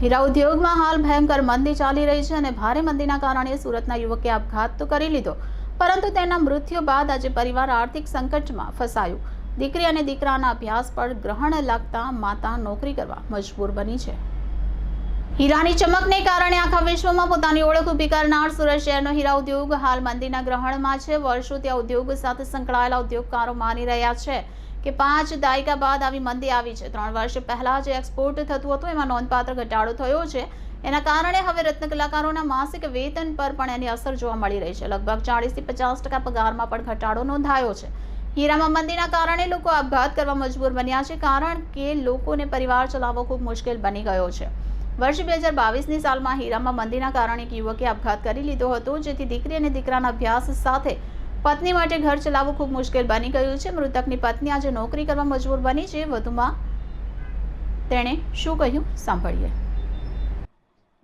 હીરા ઉદ્યોગમાં હાલ ભયંકર મંદી ચાલી રહી છે અને ભારે મંદીના કારણે સુરતના યુવકે આપઘાત તો કરી લીધો, પરંતુ તેના મૃત્યુ બાદ આજે પરિવાર આર્થિક સંકટમાં ફસાયું. દીકરી અને દીકરાના અભ્યાસ પર ગ્રહણ લાગતા માતા નોકરી કરવા મજબૂર બની છે. હીરાની ચમકને કારણે આખા વિશ્વમાં પોતાની ઓળખ ઊભી કરનાર સુરત શહેરનો હીરા ઉદ્યોગ હાલ મંદીના ગ્રહણમાં છે. વર્ષોથી આ ઉદ્યોગ સાથે સંકળાયેલા ઉદ્યોગકારો માની રહ્યા છે. કે પાંચ દાયકા બાદ આવી મંદી આવી છે. ત્રણ વર્ષ પહેલા જે એક્સપોર્ટ થતું હતું, એમાં નોંધપાત્ર ઘટાડો થયો છે. એના કારણે હવે રત્ન કલાકારોના માસિક વેતન પર પણ એની અસર જોવા મળી રહી છે. લગભગ ચાળીસથી પચાસ ટકા પગારમાં પણ ઘટાડો નોંધાયો છે. હીરામાં મંદીના કારણે લોકો આપઘાત કરવા મજબૂર બન્યા છે, કારણ કે લોકોને પરિવાર ચલાવવો ખૂબ મુશ્કેલ બની ગયો છે. વર્ષ બે હજાર બાવીસની સાલમાં હીરામાં મંદીના કારણે એક યુવકે આપઘાત કરી લીધો હતો, જેથી દીકરી અને દીકરાના અભ્યાસ સાથે પત્ની માટે ઘર ચલાવવું ખૂબ મુશ્કેલ બની ગયું છે. મૃતકની પત્ની આજે નોકરી કરવા મજબૂર બની છે. વધુમાં તેણે શું કહ્યું? સાંભળીએ.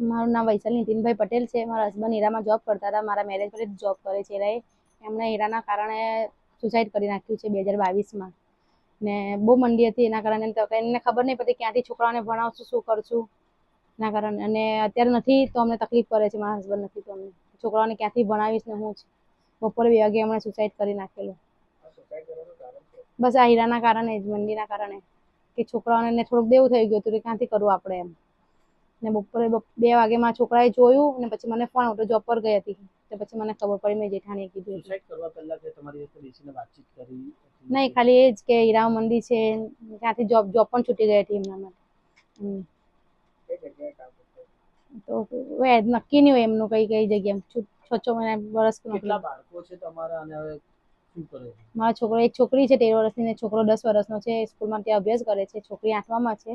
મારું નામ વૈશાલ નીતિનભાઈ પટેલ છે. મારા હસબન્ડ હીરામાં જોબ કરતા હતા. મારા મેરેજ પર જોબ કરે છે. એરાએ એમણે હીરાના કારણે સુસાઇડ કરી નાખ્યું છે બે હજાર બાવીસમાં. ને બહુ મંડી હતી એના કારણે. એમને ખબર નહીં પડતી ક્યાંથી છોકરાઓને ભણાવશું, શું કરશું એના કારણે. અને અત્યારે નથી તો અમને તકલીફ પડે છે. મારા હસબન્ડ નથી તો અમને. છોકરાઓને ક્યાંથી ભણાવીશ ને હું બપોરે બે વાગે એમણે સુસાઇડ કરી નાખેલું. બસ આ હીરાના કારણે જ મંદીના કારણે. કે છોકરાઓને થોડુંક દેવું થઈ ગયું હતું કે ક્યાંથી કરવું આપણે એમ. ને બપોરે બે વાગે મારા છોકરાએ જોયું ને પછી મને ફોન આવતો જોબ પર ગઈ હતી. તો પછી મને ખબર પડી મેં જેઠાણીએ કીધું? નહીં ખાલી એ જ કે હીરા મંદી છે ત્યાંથી જોબ જોબ પણ છૂટી ગઈ હતી એમના માટે? તો નક્કી નહીં હોય એમનું કઈ કઈ જગ્યાએ છ છ મહિના વર્ષ કેટલા બાળકો છે તમારા અને હવે મારો છોકરો એક છોકરી છે તેર વર્ષની ને છોકરો દસ વર્ષનો છે સ્કૂલમાં ત્યાં અભ્યાસ કરે છે છોકરી આઠમામાં છે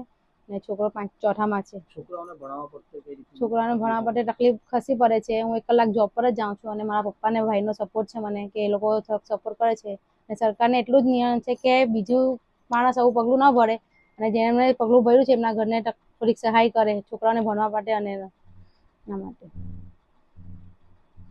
ને છોકરો પાંચ ચોથામાં છે. છોકરાઓને ભણાવવા છોકરાને ભણવા માટે તકલીફ ખસી પડે છે. હું એક કલાક જોબ પર જ જાઉં છું અને મારા પપ્પા ને ભાઈનો સપોર્ટ છે મને કે એ લોકો સપોર્ટ કરે છે. ને સરકારને એટલું જ નિયમ છે કે બીજું માણસ આવું પગલું ન ભરે અને જેમણે પગલું ભર્યું છે એમના ઘરને થોડીક સહાય કરે છોકરાઓને ભણવા માટે અને એના માટે.